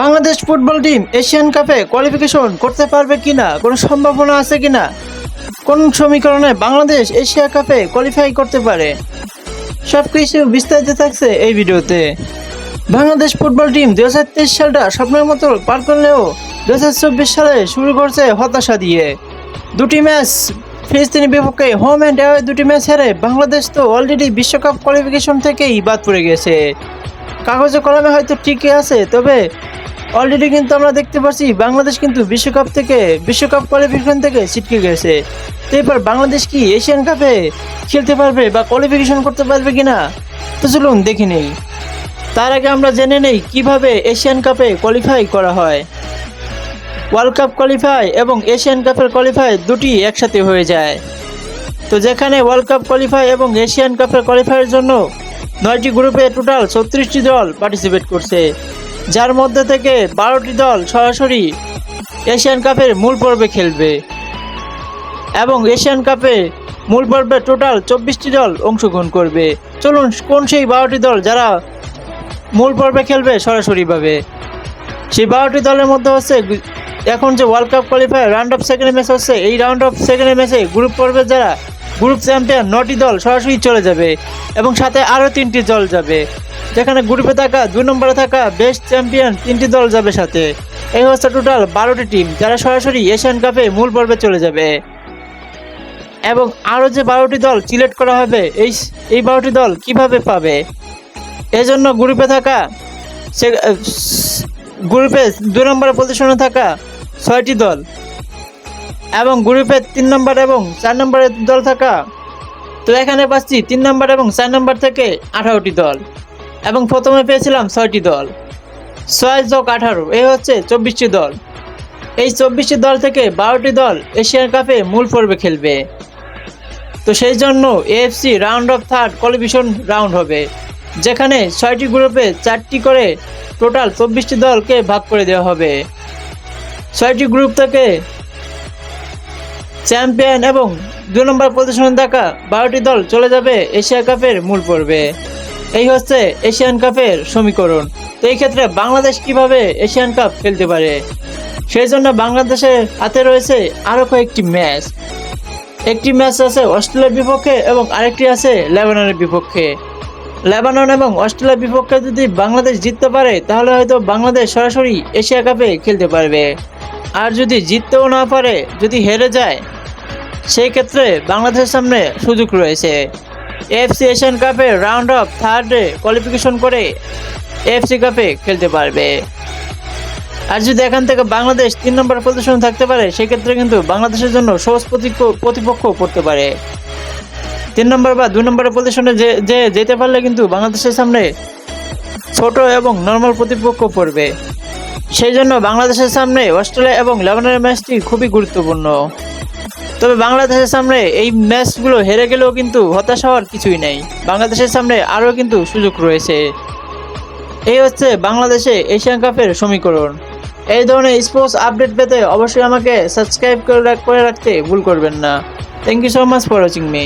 Bangladesh football team Asian কাপে qualification করতে পারবে কিনা, কোনো সম্ভাবনা আছে কিনা? কোন সমীকরণে বাংলাদেশ এশিয়া কাপে কোয়ালিফাই করতে পারে? সব কিছু বিস্তারিত থাকছে এই ভিডিওতে। বাংলাদেশ ফুটবল টিম দু হাজার তেইশ সালটা স্বপ্নের মতো পার করলেও দু হাজার চব্বিশ সালে শুরু করছে হতাশা দিয়ে। দুটি ম্যাচ ফিলিস্তিনি বিপক্ষে হোম অ্যান্ড অ্যাওয়ে দুটি ম্যাচ হেরে বাংলাদেশ তো অলরেডি বিশ্বকাপ কোয়ালিফিকেশন থেকেই বাদ পড়ে গেছে। কাগজে কলমে হয়তো ঠিকই আছে, তবে অলরেডি কিন্তু আমরা দেখতে পাচ্ছি বাংলাদেশ কিন্তু বিশ্বকাপ থেকে, বিশ্বকাপ কোয়ালিফিকেশন থেকে ছিটকে গেছে। তো এবার বাংলাদেশ কি এশিয়ান কাপে খেলতে পারবে বা কোয়ালিফিকেশন করতে পারবে কিনা? তো চলুন দেখে নেই। তার আগে আমরা জেনে নেই কীভাবে এশিয়ান কাপে কোয়ালিফাই করা হয়। ওয়ার্ল্ড কাপ কোয়ালিফাই এবং এশিয়ান কাপের কোয়ালিফাই দুটি একসাথে হয়ে যায়। তো যেখানে ওয়ার্ল্ড কাপ কোয়ালিফাই এবং এশিয়ান কাপের কোয়ালিফাইয়ের জন্য নয়টি গ্রুপে টোটাল ছত্রিশটি দল পার্টিসিপেট করছে। যার মধ্যে থেকে বারোটি দল সরাসরি এশিয়ান কাপের মূল পর্বে খেলবে। এবং এশিয়ান কাপে মূল পর্বে টোটাল চব্বিশটি দল অংশগ্রহণ করবে। চলুন, কোন সেই বারোটি দল যারা মূল পর্বে খেলবে সরাসরিভাবে? সেই বারোটি দলের মধ্যে হচ্ছে এখন যে world cup qualifier round of second match হচ্ছে, এই রাউন্ড অফ সেকেন্ড ম্যাচে গ্রুপ পর্বে যারা গ্রুপ চ্যাম্পিয়ন নটি দল সরাসরি চলে যাবে এবং সাথে আরও তিনটি দল যাবে। যেখানে গ্রুপে থাকা দুই নম্বরে থাকা বেস্ট চ্যাম্পিয়ন তিনটি দল যাবে সাথে। এই হচ্ছে টোটাল বারোটি টিম যারা সরাসরি এশিয়ান কাপে মূল পর্বে চলে যাবে। এবং আরও যে বারোটি দল সিলেক্ট করা হবে, এই এই বারোটি দল কীভাবে পাবে? এজন্য গ্রুপে থাকা সে, গ্রুপে দুই নম্বরে পজিশনে থাকা ছয়টি দল এবং গ্রুপে তিন নম্বর এবং চার নম্বরের দল থাকা। তো এখানে পাচ্ছি তিন নম্বর এবং চার নম্বর থেকে আঠারোটি দল এবং প্রথমে পেয়েছিলাম ছয়টি দল। ছয় যোগ আঠারো, এই হচ্ছে চব্বিশটি দল। এই চব্বিশটি দল থেকে বারোটি দল এশিয়ান কাপে মূল পর্বে খেলবে। তো সেই জন্য AFC round of third qualification round হবে, যেখানে ছয়টি গ্রুপে চারটি করে টোটাল চব্বিশটি দলকে ভাগ করে দেওয়া হবে। ছয়টি গ্রুপ থেকে চ্যাম্পিয়ন এবং দুই নম্বর পজিশনে থাকা বারোটি দল চলে যাবে এশিয়া কাপের মূল পর্বে। এই হচ্ছে এশিয়ান কাপের সমীকরণ। তো এই ক্ষেত্রে বাংলাদেশ কীভাবে এশিয়ান কাপ খেলতে পারে? সেই জন্য বাংলাদেশের হাতে রয়েছে আরও কয়েকটি ম্যাচ। একটি ম্যাচ আছে অস্ট্রেলিয়ার বিপক্ষে এবং আরেকটি আছে লেবাননের বিপক্ষে। লেবানন এবং অস্ট্রেলিয়ার বিপক্ষে যদি বাংলাদেশ জিততে পারে, তাহলে হয়তো বাংলাদেশ সরাসরি এশিয়া কাপে খেলতে পারবে। আর যদি জিততেও না পারে, যদি হেরে যায় সেই ক্ষেত্রে বাংলাদেশের সামনে সুযোগ রয়েছে। এফসি এশিয়ান কাপে রাউন্ড অফ থার্ডে কোয়ালিফিকেশন করে এফসি কাপে খেলতে পারবে। আর যদি এখান থেকে বাংলাদেশ তিন নম্বর পজিশন থাকতে পারে, সেক্ষেত্রে কিন্তু বাংলাদেশের জন্য সহজ প্রতিপ- প্রতিপক্ষ পড়তে পারে। তিন নম্বর বা দুই নম্বরের পজিশনে যে যে যেতে পারলে কিন্তু বাংলাদেশের সামনে ছোট এবং নর্মাল প্রতিপক্ষ পড়বে সেই জন্য বাংলাদেশের সামনে অস্ট্রেলিয়া এবং লেবাননের ম্যাচটি খুবই গুরুত্বপূর্ণ। তবে বাংলাদেশের সামনে এই ম্যাচগুলো হেরে গেলেও কিন্তু হতাশ হওয়ার কিছুই নেই। বাংলাদেশের সামনে আরও কিন্তু সুযোগ রয়েছে। এই হচ্ছে বাংলাদেশে এশিয়ান কাপের সমীকরণ। এই ধরনের স্পোর্টস আপডেট পেতে অবশ্যই আমাকে সাবস্ক্রাইব করে রাখতে ভুল করবেন না। Thank you so much for watching me